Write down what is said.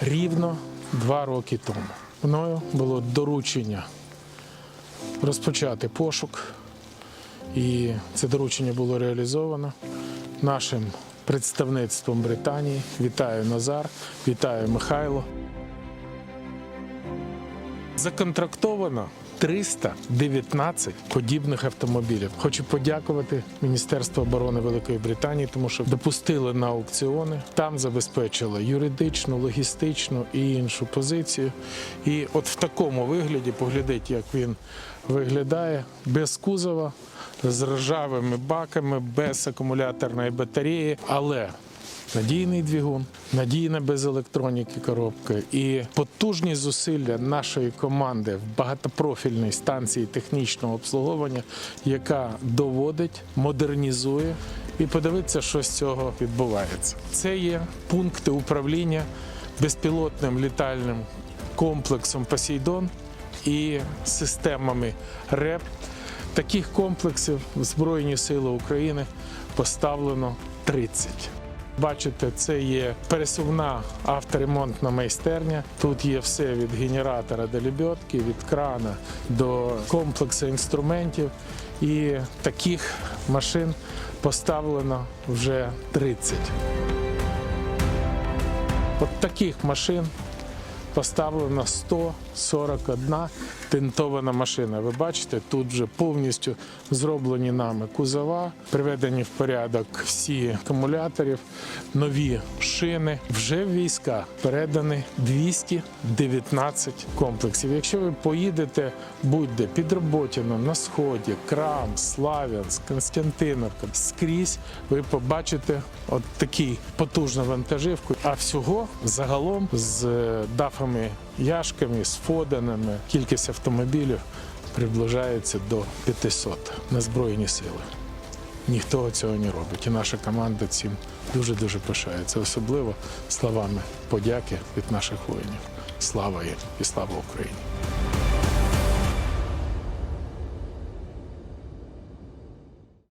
Рівно два роки тому мною було доручення розпочати пошук, і це доручення було реалізовано нашим представництвом Британії. Вітаю Назар, вітаю Михайло. Законтрактовано 319 подібних автомобілів. Хочу подякувати Міністерству оборони Великої Британії, тому що допустили на аукціони. Там забезпечили юридичну, логістичну і іншу позицію. І от в такому вигляді поглядіть, як він виглядає без кузова, з ржавими баками, без акумуляторної батареї, але надійний двигун, надійна без електроніки коробка і потужні зусилля нашої команди в багатопрофільній станції технічного обслуговування, яка доводить, модернізує і подивитися, що з цього відбувається. Це є пункти управління безпілотним літальним комплексом Посейдон і системами РЕП. Таких комплексів в Збройні Сили України поставлено 30. Бачите, це є пересувна авторемонтна майстерня. Тут є все від генератора до лебедки, від крана до комплексу інструментів. І таких машин поставлено вже 30. От таких машин поставлено 141 тентована машина. Ви бачите, тут вже повністю зроблені нами кузова, приведені в порядок всі акумуляторів, нові шини. Вже в війська передані 219 комплексів. Якщо ви поїдете будь-де під Роботіно, на сході, Крам, Славянськ, Константиновка, скрізь ви побачите от такий потужну вантажівку. А всього загалом з дафами яшками, з фоданами, кількість автомобілів приближається до 500 на Збройні сили. Ніхто цього не робить. І наша команда цим дуже-дуже пишається, особливо словами подяки від наших воїнів. Слава їм і слава Україні!